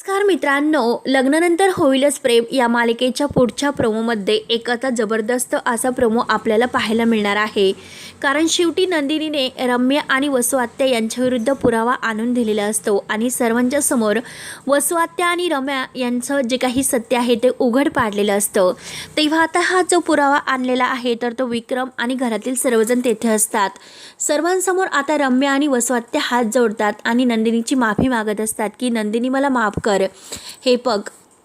नमस्कार मित्रांनो लग्नानंतर होईलच प्रेम या मालिकेच्या पुढच्या प्रोमोमध्ये एक आता जबरदस्त असा प्रोमो आपल्याला पाहायला मिळणार आहे. कारण शेवटी नंदिनीने रम्य आणि वसुआत्या यांच्याविरुद्ध पुरावा आणून दिलेला असतो आणि सर्वांच्या समोर वसुआत्या आणि रम्या यांचं जे काही सत्य आहे ते उघड पाडलेलं असतं. तेव्हा आता हा जो पुरावा आणलेला आहे तर तो विक्रम आणि घरातील सर्वजण तेथे असतात. सर्वांसमोर आता रम्या आणि वसुआत्या हात जोडतात आणि नंदिनीची माफी मागत असतात की नंदिनी मला माफ कर. कर. हे बघ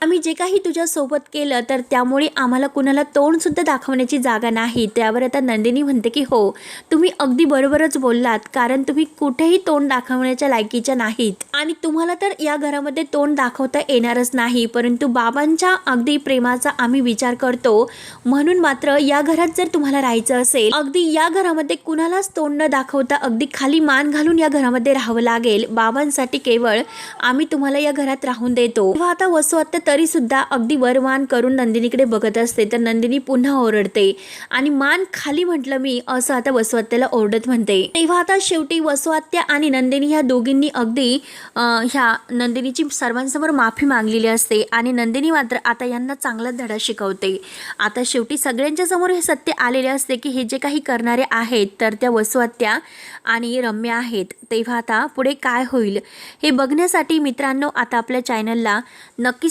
आम्ही जे काही तुझ्यासोबत केलं तर त्यामुळे आम्हाला कुणाला तोंडसुद्धा दाखवण्याची जागा नाही. त्यावर आता नंदिनी म्हणते की हो तुम्ही अगदी बरोबरच बोललात कारण तुम्ही कुठेही तोंड दाखवण्याच्या लायकीच्या नाहीत. आणि तुम्हाला तर या घरामध्ये तोंड दाखवता येणारच नाही परंतु बाबांच्या अगदी प्रेमाचा आम्ही विचार करतो. म्हणून मात्र या घरात जर तुम्हाला राहायचं असेल अगदी या घरामध्ये कुणालाच तोंड न दाखवता अगदी खाली मान घालून या घरामध्ये राहावं लागेल. बाबांसाठी केवळ आम्ही तुम्हाला या घरात राहून देतो. तेव्हा आता वसू आता तरी सुद्धा अगदी वरमान करून नंदिनीकडे बघत असते. तर नंदिनी पुन्हा ओरडते. आणि मान खाली म्हटलं मी असं आता वसवात्याला ओरडत म्हणते. तेव्हा आता शेवटी वसुआत्या आणि नंदिनी ह्या दोघींनी अगदी ह्या नंदिनीची सर्वांसमोर माफी मागलेली असते. आणि नंदिनी मात्र आता यांना चांगला धडा शिकवते. आता शेवटी सगळ्यांच्या समोर हे सत्य आलेले असते की हे जे काही करणारे आहेत तर त्या वसुआत्या आणि रम्या आहेत. तेव्हा आता पुढे काय होईल हे बघण्यासाठी मित्रांनो आता आपल्या चॅनलला नक्की